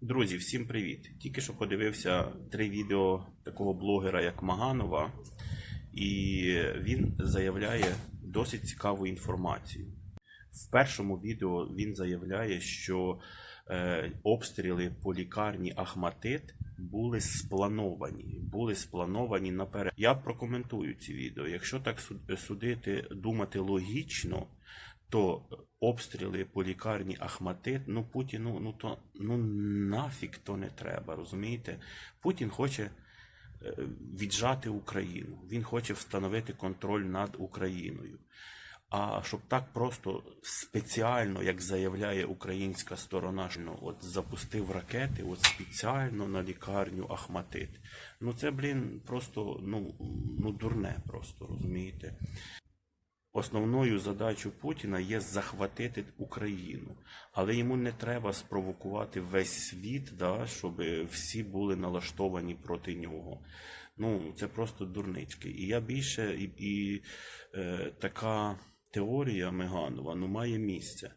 Друзі, всім привіт! Тільки що подивився три відео такого блогера, як Маганова, і він заявляє досить цікаву інформацію. В першому відео він заявляє, що е, обстріли по лікарні Ахматит були сплановані, були сплановані наперед. Я прокоментую ці відео. Якщо так судити, думати логічно, то обстріли по лікарні Ахматит, ну Путіну, ну то ну нафіг то не треба, розумієте? Путін хоче е, віджати Україну. Він хоче встановити контроль над Україною. А щоб так просто спеціально, як заявляє українська сторона, що ну, от запустив ракети, от спеціально на лікарню Ахматит. Ну це, блін, просто ну, ну дурне, просто розумієте. Основною задачою Путіна є захватити Україну, але йому не треба спровокувати весь світ, да, щоб всі були налаштовані проти нього. Ну, це просто дурнички. І я більше, і, і е, така теорія Меганова ну, має місце.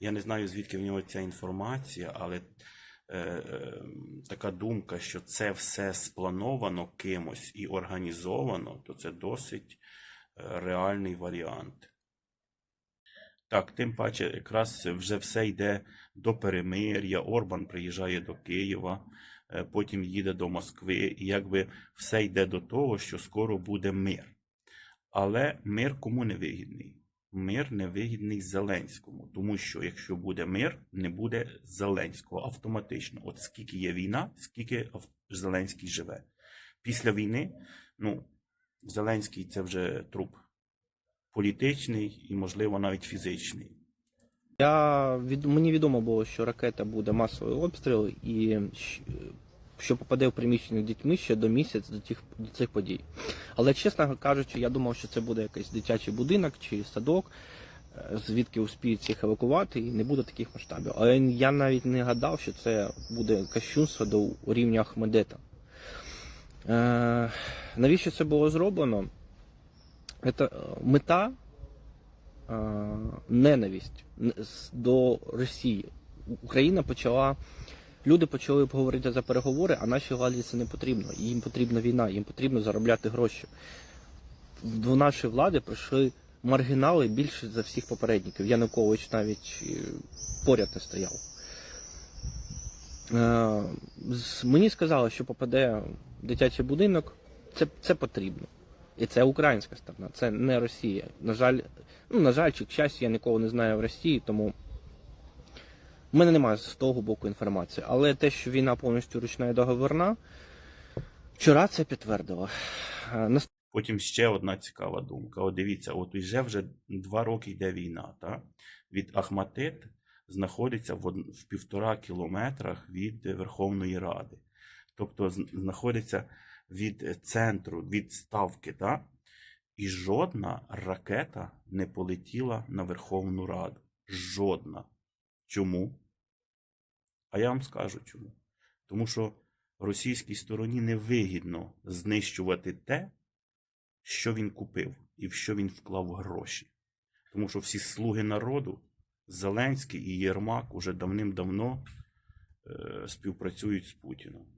Я не знаю, звідки в нього ця інформація, але е, е, така думка, що це все сплановано кимось і організовано, то це досить реальний варіант. Так, тим паче, якраз вже все йде до перемир'я. Орбан приїжджає до Києва, е, потім їде до Москви, і якби все йде до того, що скоро буде мир. Але мир кому не вигідний? Мир не вигідний Зеленському, тому що якщо буде мир, не буде Зеленського автоматично. От скільки є війна, скільки Зеленський живе. Після війни, ну, Зеленський це вже труп політичний і, можливо, навіть фізичний. Я від мені відомо було, що ракета буде масовий обстріл і що попаде в приміщення дітьми ще до місяць до тих до цих подій. Але чесно кажучи, я думав, що це буде якийсь дитячий будинок чи садок, е, звідки успіють їх евакувати, і не буде таких масштабів. Але я навіть не гадав, що це буде кощунство до рівня Ахмедета. Е, навіщо це було зроблено? Це е, мета е, ненависть до Росії. Україна почала. Люди почали говорити за переговори, а нашій владі це не потрібно. Їм потрібна війна, їм потрібно заробляти гроші. До нашої влади прийшли маргінали більше за всіх попередників. Янукович навіть поряд не стояв. Мені сказали, що попаде дитячий будинок. Це, це потрібно. І це українська сторона, це не Росія. На жаль, ну, на жаль, чи к щастю, я нікого не знаю в Росії, тому в мене немає з того боку інформації. Але те, що війна повністю ручна і договорна, вчора це підтвердило. Потім ще одна цікава думка. От дивіться, от уже вже два роки йде війна. Та? Від Ахматит знаходиться в, в півтора кілометрах від Верховної Ради. Тобто знаходиться від е, центру, від ставки. Та? І жодна ракета не полетіла на Верховну Раду. Жодна. Чому? А я вам скажу чому. Тому що російській стороні невигідно знищувати те, що він купив і в що він вклав гроші. Тому що всі слуги народу, Зеленський і Єрмак уже давним-давно е, співпрацюють з Путіном.